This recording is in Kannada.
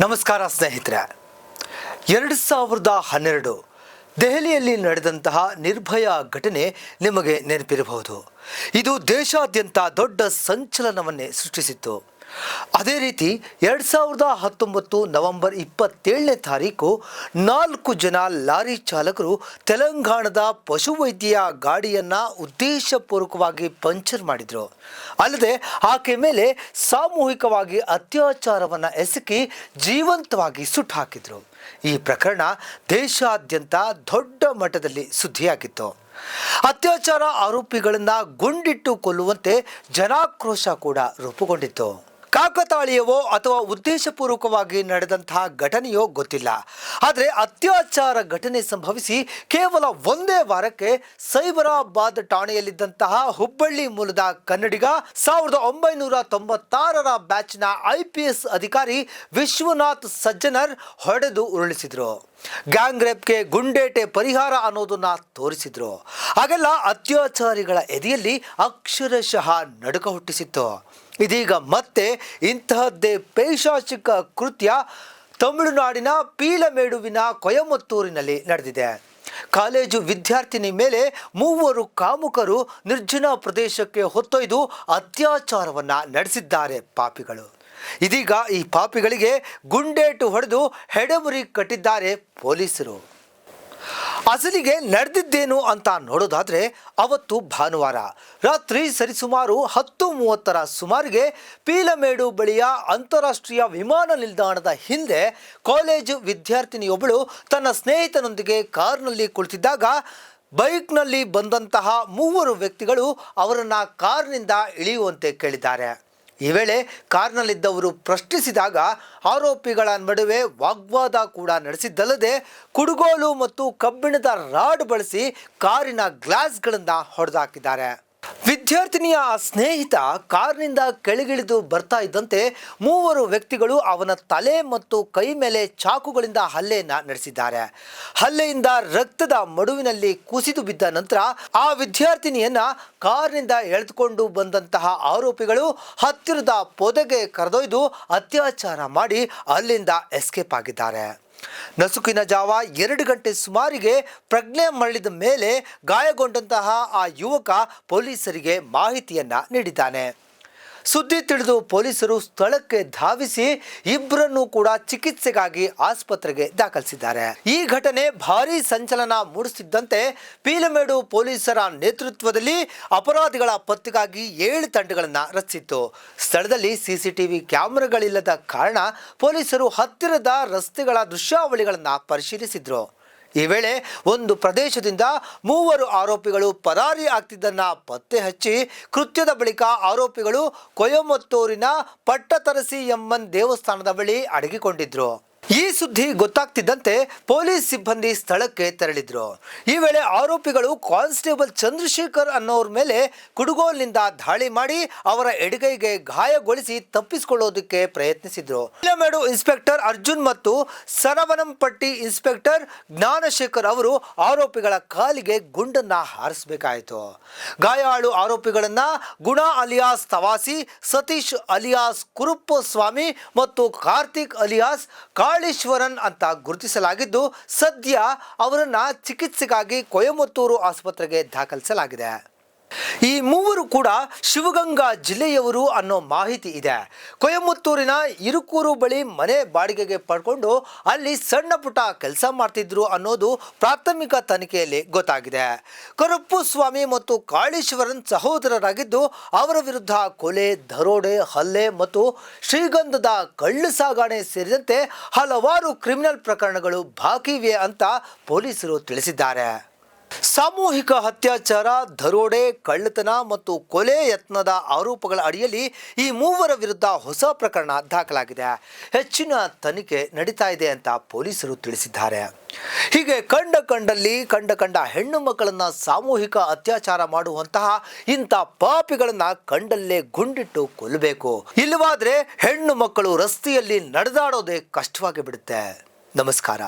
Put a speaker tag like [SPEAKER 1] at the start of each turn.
[SPEAKER 1] ನಮಸ್ಕಾರ ಸ್ನೇಹಿತರೆ. ಎರಡು ಸಾವಿರದ ಹನ್ನೆರಡು ದೆಹಲಿಯಲ್ಲಿ ನಡೆದಂತಹ ನಿರ್ಭಯ ಘಟನೆ ನಿಮಗೆ ನೆನಪಿರಬಹುದು. ಇದು ದೇಶಾದ್ಯಂತ ದೊಡ್ಡ ಸಂಚಲನವನ್ನೇ ಸೃಷ್ಟಿಸಿತ್ತು. ಅದೇ ರೀತಿ ಎರಡು ಸಾವಿರದ ಹತ್ತೊಂಬತ್ತು ನವೆಂಬರ್ ಇಪ್ಪತ್ತೇಳನೇ ತಾರೀಕು ನಾಲ್ಕು ಜನ ಲಾರಿ ಚಾಲಕರು ತೆಲಂಗಾಣದ ಪಶುವೈದ್ಯ ಗಾಡಿಯನ್ನು ಉದ್ದೇಶಪೂರ್ವಕವಾಗಿ ಪಂಚರ್ ಮಾಡಿದರು. ಅಲ್ಲದೆ ಆಕೆ ಮೇಲೆ ಸಾಮೂಹಿಕವಾಗಿ ಅತ್ಯಾಚಾರವನ್ನು ಎಸಕಿ ಜೀವಂತವಾಗಿ ಸುಟ್ಟು ಹಾಕಿದ್ರು. ಈ ಪ್ರಕರಣ ದೇಶಾದ್ಯಂತ ದೊಡ್ಡ ಮಟ್ಟದಲ್ಲಿ ಸುದ್ದಿಯಾಗಿತ್ತು. ಅತ್ಯಾಚಾರ ಆರೋಪಿಗಳನ್ನ ಗುಂಡಿಟ್ಟು ಕೊಲ್ಲುವಂತೆ ಜನಾಕ್ರೋಶ ಕೂಡ ರೂಪುಗೊಂಡಿತ್ತು. ಕಾಕತಾಳೀಯವೋ ಅಥವಾ ಉದ್ದೇಶಪೂರ್ವಕವಾಗಿ ನಡೆದಂತಹ ಘಟನೆಯೋ ಗೊತ್ತಿಲ್ಲ. ಆದರೆ ಅತ್ಯಾಚಾರ ಘಟನೆ ಸಂಭವಿಸಿ ಕೇವಲ ಒಂದೇ ವಾರಕ್ಕೆ ಸೈಬರಾಬಾದ್ ಠಾಣೆಯಲ್ಲಿದ್ದಂತಹ ಹುಬ್ಬಳ್ಳಿ ಮೂಲದ ಕನ್ನಡಿಗ ಸಾವಿರದ ಒಂಬೈನೂರ ತೊಂಬತ್ತಾರರ ಬ್ಯಾಚ್ನ ಐ ಅಧಿಕಾರಿ ವಿಶ್ವನಾಥ್ ಸಜ್ಜನರ್ ಹೊಡೆದು ಉರುಳಿಸಿದರು. ಗ್ಯಾಂಗ್ ರೇಪ್ಗೆ ಗುಂಡೇಟೆ ಪರಿಹಾರ ಅನ್ನೋದನ್ನ ತೋರಿಸಿದ್ರು. ಹಾಗೆಲ್ಲ ಅತ್ಯಾಚಾರಿಗಳ ಎದೆಯಲ್ಲಿ ಅಕ್ಷರಶಃ ನಡುಕ ಹುಟ್ಟಿಸಿತ್ತು. ಇದೀಗ ಮತ್ತೆ ಇಂತಹದ್ದೇ ಪೈಶಾಚಿಕ ಕೃತ್ಯ ತಮಿಳುನಾಡಿನ ಪೀಲಮೇಡುವಿನ ಕೊಯಮತ್ತೂರಿನಲ್ಲಿ ನಡೆದಿದೆ. ಕಾಲೇಜು ವಿದ್ಯಾರ್ಥಿನಿ ಮೇಲೆ ಮೂವರು ಕಾಮುಕರು ನಿರ್ಜನ ಪ್ರದೇಶಕ್ಕೆ ಹೊತ್ತೊಯ್ದು ಅತ್ಯಾಚಾರವನ್ನು ನಡೆಸಿದ್ದಾರೆ ಪಾಪಿಗಳು. ಇದೀಗ ಈ ಪಾಪಿಗಳಿಗೆ ಗುಂಡೇಟು ಹೊಡೆದು ಹೆಡಮುರಿ ಕಟ್ಟಿದ್ದಾರೆ ಪೊಲೀಸರು. ಅಸಲಿಗೆ ನಡೆದಿದ್ದೇನು ಅಂತ ನೋಡೋದಾದ್ರೆ ಅವತ್ತು ಭಾನುವಾರ. ರಾತ್ರಿ ಸರಿಸುಮಾರು ಹತ್ತು ಮೂವತ್ತರ ಸುಮಾರಿಗೆ ಪೀಲಮೇಡು ಬಳಿಯ ಅಂತಾರಾಷ್ಟ್ರೀಯ ವಿಮಾನ ನಿಲ್ದಾಣದ ಹಿಂದೆ ಕಾಲೇಜು ವಿದ್ಯಾರ್ಥಿನಿಯೊಬ್ಬಳು ತನ್ನ ಸ್ನೇಹಿತನೊಂದಿಗೆ ಕಾರ್ನಲ್ಲಿ ಕುಳಿತಿದ್ದಾಗ ಬೈಕ್ನಲ್ಲಿ ಬಂದಂತಹ ಮೂವರು ವ್ಯಕ್ತಿಗಳು ಅವರನ್ನು ಕಾರ್ನಿಂದ ಇಳಿಯುವಂತೆ ಕೇಳಿದ್ದಾರೆ. ಈ ವೇಳೆ ಕಾರ್ನಲ್ಲಿದ್ದವರು ಪ್ರಶ್ನಿಸಿದಾಗ ಆರೋಪಿಗಳ ನಡುವೆ ವಾಗ್ವಾದ ಕೂಡ ನಡೆಸಿದ್ದಲ್ಲದೆ ಕುಡುಗೋಲು ಮತ್ತು ಕಬ್ಬಿಣದ ರಾಡ್ ಬಳಸಿ ಕಾರಿನ ಗ್ಲಾಸ್ಗಳನ್ನು ಹೊಡೆದಾಕಿದ್ದಾರೆ. ವಿದ್ಯಾರ್ಥಿನಿಯ ಸ್ನೇಹಿತ ಕಾರ್ನಿಂದ ಕೆಳಗಿಳಿದು ಬರ್ತಾ ಇದ್ದಂತೆ ಮೂವರು ವ್ಯಕ್ತಿಗಳು ಅವನ ತಲೆ ಮತ್ತು ಕೈ ಮೇಲೆ ಚಾಕುಗಳಿಂದ ಹಲ್ಲೆಯನ್ನ ನಡೆಸಿದ್ದಾರೆ. ಹಲ್ಲೆಯಿಂದ ರಕ್ತದ ಮಡುವಿನಲ್ಲಿ ಕುಸಿದು ಬಿದ್ದ ನಂತರ ಆ ವಿದ್ಯಾರ್ಥಿನಿಯನ್ನ ಕಾರ್ನಿಂದ ಎಳೆದುಕೊಂಡು ಬಂದಂತಹ ಆರೋಪಿಗಳು ಹತ್ತಿರದ ಪೊದೆಗೆ ಕರೆದೊಯ್ದು ಅತ್ಯಾಚಾರ ಮಾಡಿ ಅಲ್ಲಿಂದ ಎಸ್ಕೇಪ್ ಆಗಿದ್ದಾರೆ. ನಸುಕಿನ ಜಾವ ಎರಡು ಗಂಟೆ ಸುಮಾರಿಗೆ ಪ್ರಜ್ಞೆ ಮರಳಿದ ಮೇಲೆ ಗಾಯಗೊಂಡಂತಹ ಆ ಯುವಕ ಪೊಲೀಸರಿಗೆ ಮಾಹಿತಿಯನ್ನ ನೀಡಿದ್ದಾನೆ. ಸುದ್ದಿ ತಿಳಿದು ಪೊಲೀಸರು ಸ್ಥಳಕ್ಕೆ ಧಾವಿಸಿ ಇಬ್ಬರನ್ನು ಕೂಡ ಚಿಕಿತ್ಸೆಗಾಗಿ ಆಸ್ಪತ್ರೆಗೆ ದಾಖಲಿಸಿದ್ದಾರೆ. ಈ ಘಟನೆ ಭಾರೀ ಸಂಚಲನ ಮೂಡಿಸಿದ್ದಂತೆ ಪೀಲಮೇಡು ಪೊಲೀಸರ ನೇತೃತ್ವದಲ್ಲಿ ಅಪರಾಧಿಗಳ ಪತ್ತೆಗಾಗಿ ಏಳು ತಂಡಗಳನ್ನು ರಚಿಸಿತ್ತು. ಸ್ಥಳದಲ್ಲಿ ಸಿಸಿಟಿವಿ ಕ್ಯಾಮೆರಾಗಳಿಲ್ಲದ ಕಾರಣ ಪೊಲೀಸರು ಹತ್ತಿರದ ರಸ್ತೆಗಳ ದೃಶ್ಯಾವಳಿಗಳನ್ನು ಪರಿಶೀಲಿಸಿದ್ರು. ಈ ವೇಳೆ ಒಂದು ಪ್ರದೇಶದಿಂದ ಮೂವರು ಆರೋಪಿಗಳು ಪರಾರಿ ಆಗ್ತಿದ್ದನ್ನ ಪತ್ತೆ ಹಚ್ಚಿ ಕೃತ್ಯದ ಬಳಿಕ ಆರೋಪಿಗಳು ಕೊಯಮತ್ತೂರಿನ ಪಟ್ಟತರಸಿ ಎಮ್ಮನ್ ದೇವಸ್ಥಾನದ ಬಳಿ ಅಡಗಿಕೊಂಡಿದ್ರು. ಈ ಸುದ್ದಿ ಗೊತ್ತಾಗ್ತಿದ್ದಂತೆ ಪೊಲೀಸ್ ಸಿಬ್ಬಂದಿ ಸ್ಥಳಕ್ಕೆ ತೆರಳಿದ್ರು. ಈ ವೇಳೆ ಆರೋಪಿಗಳು ಕಾನ್ಸ್ಟೇಬಲ್ ಚಂದ್ರಶೇಖರ್ ಅನ್ನೋರ್ ಮೇಲೆ ಕುಡುಗೋಲ್ನಿಂದ ದಾಳಿ ಮಾಡಿ ಅವರ ಎಡಗೈಗೆ ಗಾಯಗೊಳಿಸಿ ತಪ್ಪಿಸಿಕೊಳ್ಳೋದಕ್ಕೆ ಪ್ರಯತ್ನಿಸಿದ್ರು. ಇಲ್ಲಮೇಡು ಇನ್ಸ್ಪೆಕ್ಟರ್ ಅರ್ಜುನ್ ಮತ್ತು ಸರವನಂಪಟ್ಟಿ ಇನ್ಸ್ಪೆಕ್ಟರ್ ಜ್ಞಾನಶೇಖರ್ ಅವರು ಆರೋಪಿಗಳ ಕಾಲಿಗೆ ಗುಂಡನ್ನ ಹಾರಿಸಬೇಕಾಯಿತು. ಗಾಯಾಳು ಆರೋಪಿಗಳನ್ನ ಗುಣ ಅಲಿಯಾಸ್ ತವಾಸಿ, ಸತೀಶ್ ಅಲಿಯಾಸ್ ಕುರುಪ್ಪ ಸ್ವಾಮಿ ಮತ್ತು ಕಾರ್ತಿಕ್ ಅಲಿಯಾಸ್ ಕಾಳೇಶ್ವರನ್ ಅಂತ ಗುರುತಿಸಲಾಗಿದ್ದು ಸದ್ಯ ಅವರನ್ನ ಚಿಕಿತ್ಸೆಗಾಗಿ ಕೊಯಮತ್ತೂರು ಆಸ್ಪತ್ರೆಗೆ ದಾಖಲಿಸಲಾಗಿದೆ. ಈ ಮೂವರು ಕೂಡ ಶಿವಗಂಗಾ ಜಿಲ್ಲೆಯವರು ಅನ್ನೋ ಮಾಹಿತಿ ಇದೆ. ಕೊಯಮತ್ತೂರಿನ ಇರುಕೂರು ಬಳಿ ಮನೆ ಬಾಡಿಗೆಗೆ ಪಡ್ಕೊಂಡು ಅಲ್ಲಿ ಸಣ್ಣ ಪುಟ್ಟ ಕೆಲಸ ಮಾಡ್ತಿದ್ರು ಅನ್ನೋದು ಪ್ರಾಥಮಿಕ ತನಿಖೆಯಲ್ಲಿ ಗೊತ್ತಾಗಿದೆ. ಕರುಪ್ಪು ಸ್ವಾಮಿ ಮತ್ತು ಕಾಳೀಶ್ವರನ್ ಸಹೋದರರಾಗಿದ್ದು ಅವರ ವಿರುದ್ಧ ಕೊಲೆ, ದರೋಡೆ, ಹಲ್ಲೆ ಮತ್ತು ಶ್ರೀಗಂಧದ ಕಳ್ಳು ಸಾಗಣೆ ಸೇರಿದಂತೆ ಹಲವಾರು ಕ್ರಿಮಿನಲ್ ಪ್ರಕರಣಗಳು ಬಾಕಿ ಇವೆ ಅಂತ ಪೊಲೀಸರು ತಿಳಿಸಿದ್ದಾರೆ. ಸಾಮೂಹಿಕ ಅತ್ಯಾಚಾರ, ದರೋಡೆ, ಕಳ್ಳತನ ಮತ್ತು ಕೊಲೆ ಯತ್ನದ ಆರೋಪಗಳ ಅಡಿಯಲ್ಲಿ ಈ ಮೂವರ ವಿರುದ್ಧ ಹೊಸ ಪ್ರಕರಣ ದಾಖಲಾಗಿದೆ. ಹೆಚ್ಚಿನ ತನಿಖೆ ನಡೀತಾ ಇದೆ ಅಂತ ಪೊಲೀಸರು ತಿಳಿಸಿದ್ದಾರೆ. ಹೀಗೆ ಕಂಡ ಕಂಡಲ್ಲಿ ಕಂಡ ಕಂಡ ಹೆಣ್ಣು ಮಕ್ಕಳನ್ನ ಸಾಮೂಹಿಕ ಅತ್ಯಾಚಾರ ಮಾಡುವಂತಹ ಇಂಥ ಪಾಪಿಗಳನ್ನ ಕಂಡಲ್ಲೇ ಗುಂಡಿಟ್ಟು ಕೊಲ್ಲಬೇಕು. ಇಲ್ಲವಾದ್ರೆ ಹೆಣ್ಣು ಮಕ್ಕಳು ರಸ್ತೆಯಲ್ಲಿ ನಡೆದಾಡೋದೇ ಕಷ್ಟವಾಗಿ ಬಿಡುತ್ತೆ. ನಮಸ್ಕಾರ.